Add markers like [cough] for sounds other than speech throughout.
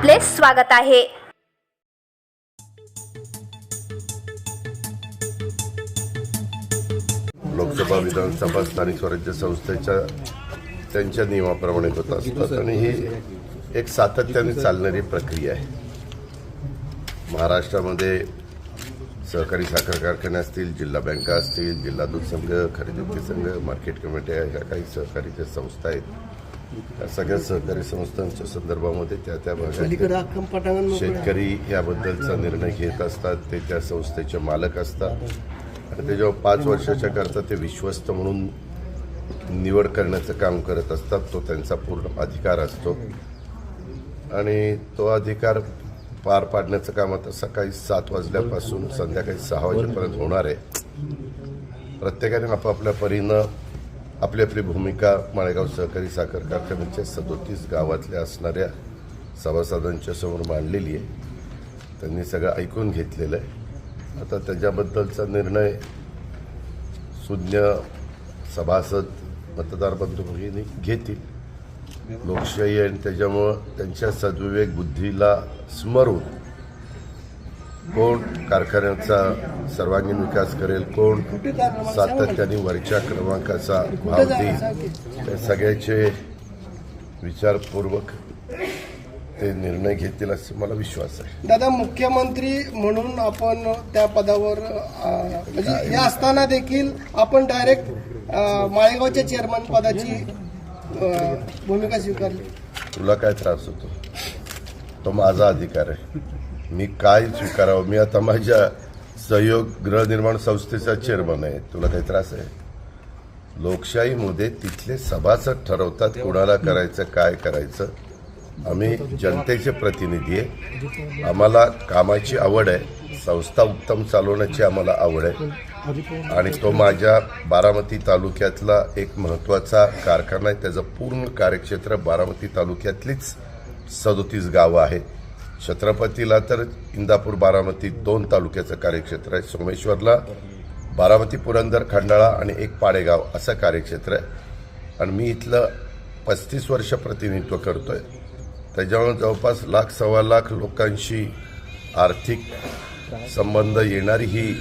आपले स्वागत आहे. लोकसभा विधानसभा स्थानिक स्वराज्य संस्थेच्या त्यांच्या नियमाप्रमाणे होत असतात आणि ही एक सातत्याने चालणारी प्रक्रिया आहे. महाराष्ट्रामध्ये सहकारी साखर कारखाने असतील जिल्हा बँका असतील जिल्हा दूध संघ खरेदी संघ मार्केट कमिट्या ह्या काही सहकारीच्या संस्था आहेत सगळ्या सहकारी संस्थांच्या संदर्भामध्ये त्या त्या भागात. शेतकरी याबद्दलचा निर्णय घेत असतात. ते त्या संस्थेचे मालक असतात. आणि ते जेव्हा पाच वर्षाच्या करता ते विश्वस्त म्हणून निवड करण्याचं काम करत असतात तो त्यांचा पूर्ण अधिकार असतो. आणि तो अधिकार पार पाडण्याचं काम आता सकाळी सात वाजल्यापासून संध्याकाळी सहा वाजेपर्यंत होणार आहे. प्रत्येकाने आपापल्या परीनं आपली आपली भूमिका माळेगाव सहकारी साखर कारखान्याच्या सदोतीस गावातल्या असणाऱ्या सभासदांच्या समोर मांडलेली आहे. त्यांनी सगळं ऐकून घेतलेलं आहे. आता त्याच्याबद्दलचा निर्णय सुज्ञ सभासद मतदार बंधू भगिनी घेतील. लोकशाही आणि त्याच्यामुळं त्यांच्या सद्विवेक बुद्धीला स्मरून कोण कारखान्याचा सर्वांगीण विकास करेल. कोण सातत्याने वरच्या क्रमांकाचा भाव देईल सगळ्याचे विचारपूर्वक ते निर्णय घेतील असे मला विश्वास आहे. दादा मुख्यमंत्री म्हणून आपण त्या पदावर म्हणजे हे असताना देखील आपण डायरेक्ट माळेगावच्या चेअरमन पदाची भूमिका स्वीकारली. तुला काय त्रास होतो? तो माझा अधिकार आहे. मी काय स्वीकारावं? मी आता माझ्या सहयोग गृहनिर्माण संस्थेचा चेअरमन आहे. तुला काही त्रास आहे? लोकशाहीमध्ये तिथले सभासद ठरवतात कुणाला करायचं काय करायचं. आम्ही जनतेचे प्रतिनिधी आहे. आम्हाला कामाची आवड आहे. संस्था उत्तम चालवण्याची आम्हाला आवड आहे. आणि तो माझ्या बारामती तालुक्यातला एक महत्त्वाचा कारखाना आहे. त्याचं पूर्ण कार्यक्षेत्र बारामती तालुक्यातलीच सदोतीस गावं आहेत. छत्रपतीला तर इंदापूर बारामती दोन तालुक्याचं कार्यक्षेत्र आहे. सोमेश्वरला बारामती पुरंदर खंडाळा आणि एक पाडेगाव असं कार्यक्षेत्र आहे. आणि मी इथलं पस्तीस वर्ष प्रतिनिधित्व आहे त्याच्यामुळे जवळपास लाख सव्वा लाख लोकांशी आर्थिक संबंध येणारी ही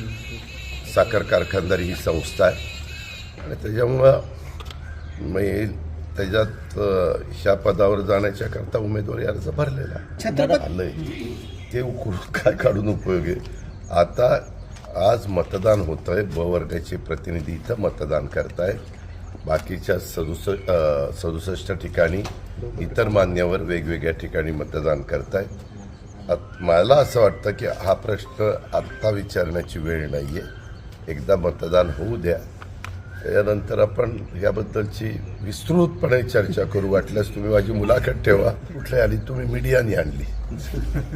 साखर कारखानदारी ही संस्था आहे. आणि त्याच्यामुळं मी त्याच्यात ह्या पदावर जाण्याच्या करता उमेदवारी अर्ज भरलेला आलंय. ते काय काढून उपयोग आहे? आता आज मतदान होत आहे ब वर्गाचे प्रतिनिधी इथं मतदान करताय बाकीच्या सदुस सदुसष्ट ठिकाणी इतर मान्यवर वेगवेगळ्या ठिकाणी मतदान करताय मला असं वाटतं की हा प्रश्न आत्ता विचारण्याची वेळ नाही आहे एकदा मतदान होऊ द्या. त्याच्यानंतर आपण याबद्दलची विस्तृतपणे चर्चा करू. वाटल्यास तुम्ही माझी मुलाखत ठेवा. कुठल्या आली तुम्ही मीडियाने आणली?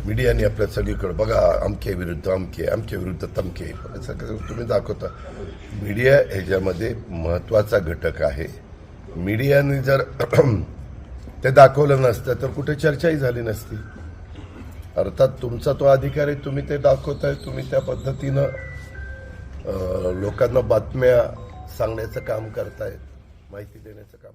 मीडियाने आपल्या सगळीकडे. बघा अमके विरुद्ध अमके अमके विरुद्ध तमके. सगळं तुम्ही दाखवता. मीडिया ह्याच्यामध्ये महत्त्वाचा घटक आहे. मीडियाने जर [clears throat] ते दाखवलं नसतं तर कुठे चर्चाही झाली नसती. अर्थात तुमचा तो अधिकार आहे तुम्ही ते दाखवताय तुम्ही त्या पद्धतीनं लोकांना बातम्या सांगण्याचं काम करतायत माहिती देण्याचं काम